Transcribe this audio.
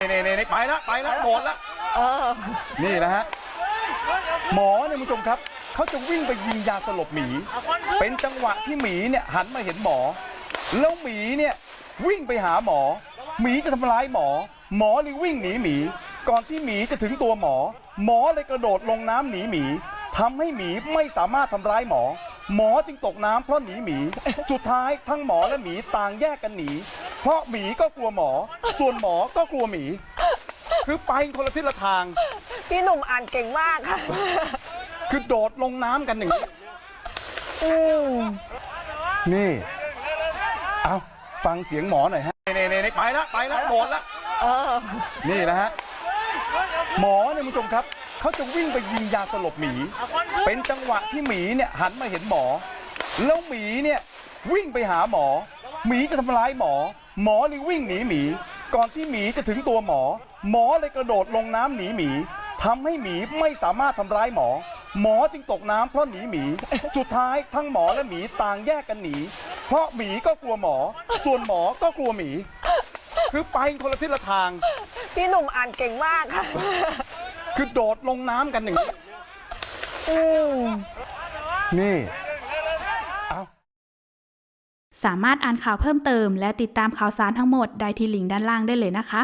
นี่นี่นี่ไปแล้วไปแล้วโดดแล้วเออนี่นะฮะหมอเนี่ยคุณผู้ชมครับเขาจะวิ่งไปยิงยาสลบหมี เป็นจังหวะที่หมีเนี่ยหันมาเห็นหมอ แล้วหมีเนี่ยวิ่งไปหาหมอ หมีจะทำร้ายหมอ หมอเลยวิ่งหนีหมี ก่อนที่หมีจะถึงตัวหมอ หมอเลยกระโดดลงน้ำหนีหมีทำให้หมีไม่สามารถทำร้ายหมอ หมอจึงตกน้ำเพราะหนีหมี สุดท้ายทั้งหมอและหมีต่างแยกกันหนี เพราะหมีก็กลัวหมอ ส่วนหมอก็กลัวหมี คือไปคนละทิศละทาง พี่หนุ่มอ่านเก่งมากค่ะ คือโดดลงน้ำกันอย่างนี้อืมนี่ เอาฟังเสียงหมอหน่อยฮะนี่นี่นี่ไปแล้วไปแล้วโดดแล้วเออ นี่นะฮะ หมอเนี่ยคุณผู้ชมครับเขาจะวิ่งไปยิงยาสลบหมี เป็นจังหวะที่หมีเนี่ยหันมาเห็นหมอ แล้วหมีเนี่ยวิ่งไปหาหมอ หมีจะทำร้ายหมอ หมอเลยวิ่งหนีหมี ก่อนที่หมีจะถึงตัวหมอ หมอเลยกระโดดลงน้ำหนีหมีทำให้หมีไม่สามารถทำร้ายหมอ หมอจึงตกน้ำเพราะหนีหมี สุดท้ายทั้งหมอและหมีต่างแยกกันหนี เพราะหมีก็กลัวหมอ ส่วนหมอก็กลัวหมี คือไปคนละทิศละทาง พี่หนุ่มอ่านเก่งมากค่ะ คือโดดลงน้ำกันอย่างนี้อืม นี่เอาสามารถอ่านข่าวเพิ่มเติม และติดตามข่าวสารทั้งหมดได้ที่ลิงก์ด้านล่างได้เลยนะคะ